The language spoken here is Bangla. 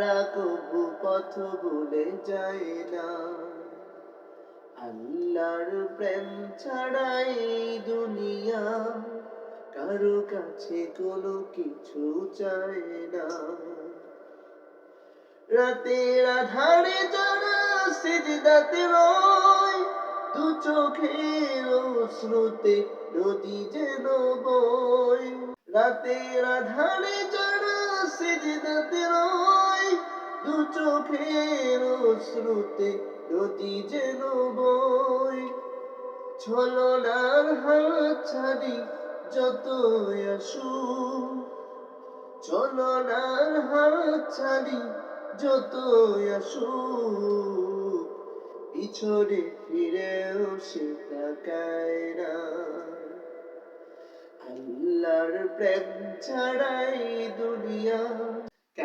তারা কবু পথ ভুলে যায় না। আল্লাহর প্রেম ছাড়াই দুনিয়া কারও কাছে কোনো কিছু চায় না। রাতের আধারে যারা সিজদাতে রয়, দু চোখের শ্রুতে নদী যেন বয়। রাতের আধারে যারা সিজদাতে রয় চোখের শ্রুতে নদী যেন বই ছলনার হাত ছাড়ি যত আসু ছলনার হাত ছাড়ি যত আসু পিছনে ফিরেও সে তাকায় না। আল্লাহর প্রেম ছাড়াই দুনিয়া